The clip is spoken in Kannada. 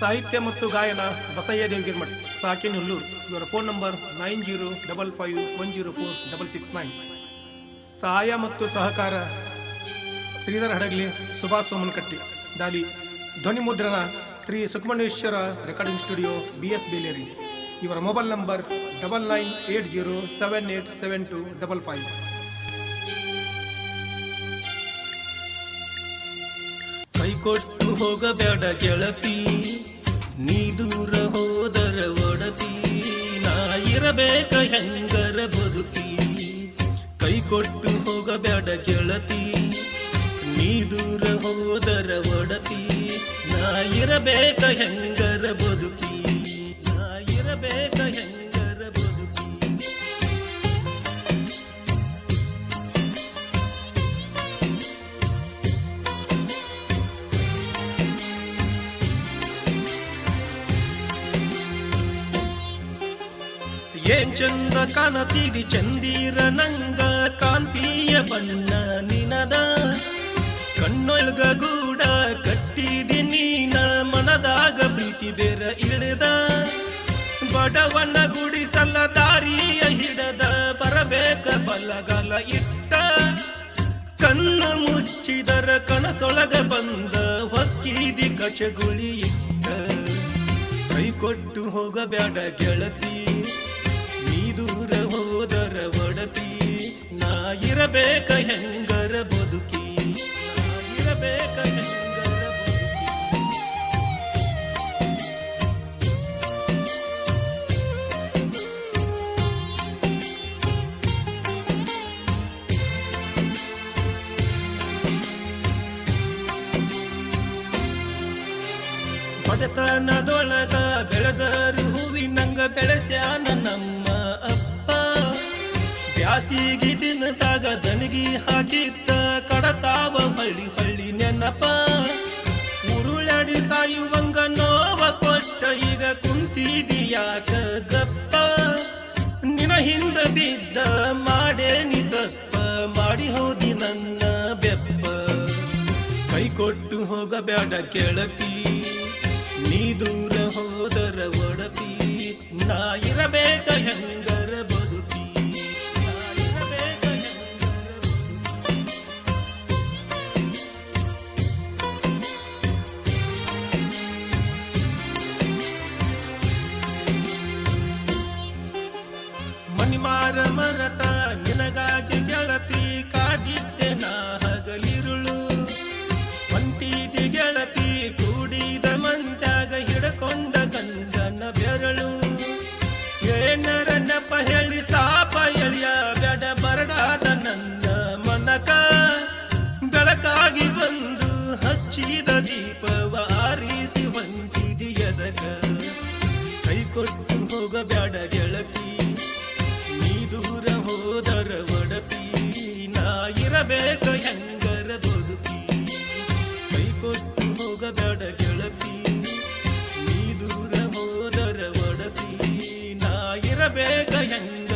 ಸಾಹಿತ್ಯ ಮತ್ತು ಗಾಯನ ಬಸಯ್ಯ ದೇವಗಿರ್ಮಠ್ ಸಾಕಿನ್ ಹುಲ್ಲೂರು ಇವರ phone number nine zero double five one zero four double six nine ಸಹಾಯ ಮತ್ತು ಸಹಕಾರ ಶ್ರೀಧರ ಹಡಗ್ಲಿ, ಸುಭಾಷ್ ಸೋಮನಕಟ್ಟಿ. ದಾಲಿ ಧ್ವನಿ ಮುದ್ರಣ Shri Subrahmanyeshwara recording studio B S Beleri. ಇವರ mobile number double nine eight zero seven eight seven two double five ಕೈ ಕೊಟ್ಟು ಹೋಗಬೇಡ ಗೆಳತಿ. ನೀ ದೂರ ಹೋದರ ಒಡತಿ, ನಾ ಇರಬೇಕ ಹೆಂಗರ ಬದುಕಿ. ಕೈ ಕೊಟ್ಟು ಹೋಗಬೇಡ ಗೆಳತಿ, ನೀ ದೂರ ಹೋದರ ಒಡತಿ, ನಾ ಇರಬೇಕ ಹೆಂಗರ ಏನ್ ಚಂದ ಕಾಣತಿದಿ ಚಂದೀರ ನಂಗ, ಕಾಂತಿಯ ಬಣ್ಣ ನಿನದ. ಕಣ್ಣೊಳಗ ಗೂಡ ಕಟ್ಟಿದಿ ನೀನ, ಮನದಾಗ ಪ್ರೀತಿ ಬೇರ ಇಳಿದ ಬಡವನ ಗುಡಿಸಲ ದಾರಿಯ ಹಿಡದ, ಬರಬೇಕ ಬಲಗಲ ಇಟ್ಟ. ಕಣ್ಣ ಮುಚ್ಚಿದರ ಕನಸೊಳಗ ಬಂದ, ಹೊಕ್ಕಿದಿ ಕಚಗುಳಿ ಇಟ್ಟ. ಕೈ ಕೊಟ್ಟು ಹೋಗಬೇಡ ಗೆಳತಿ. ಇರಬೇಕ ಹೆಂಗರ ಬದುಕಿ? ಆಗಿರಬೇಕ ಹೆಂಗರ ಬಡತನದೊಳಗ ಬೆಳೆದರು ಹೂವಿನಂಗ ಬೆಳೆಸ್ಯಾನ ನಮ್ಮ ಅಪ್ಪ. ಬ್ಯಾಸಿಗಿ ದಿನದಾಗ ದನಗಿ ಹಾಕಿದ್ದ ಕಡತಾವ ಹಳ್ಳಿ ಹಳ್ಳಿ ನೆನಪ. ಉರುಳಡಿ ಸಾಯುವಂಗ ನೋವ ಕೊಟ್ಟ ಈಗ ಕುಂತಿದಿ ಯಾಕ ಗಪ್ಪ. ನಿನ ಹಿಂದ ಬಿದ್ದ ಮಾಡೇ ಮಾಡಿ ಹೋದಿ ನನ್ನ ಬೆಪ್ಪ. ಕೈ ಕೊಟ್ಟು ಹೋಗಬೇಡ ಕೆಳತಿ ಮನಿಮಾರ ಮರತ ನಿನಗಾಗಿ ಗೆಳತಿ ಕಾದಿದ್ದೆ ನಾ ಹಗಲಿರುಳು. ಹೊಂಟಿದಿ ಗೆಳತಿ ಕೂಡಿದ ಮಂತ್ಯಾಗ ಹಿಡಕೊಂಡ ಗಂಡನ ಬೆರಳು. ಏನರ ನೆಪ ಹೇಳಿ ಸಾಪ ಎಳಿಯ ಬೆಡ ಬರಡಾದ ನನ್ನ ಮನಕ ಬೆಳಕಾಗಿ ಬಂದು ಹಚ್ಚಿದ ದೀಪವ ಬೇಗ ಹೆಂಗ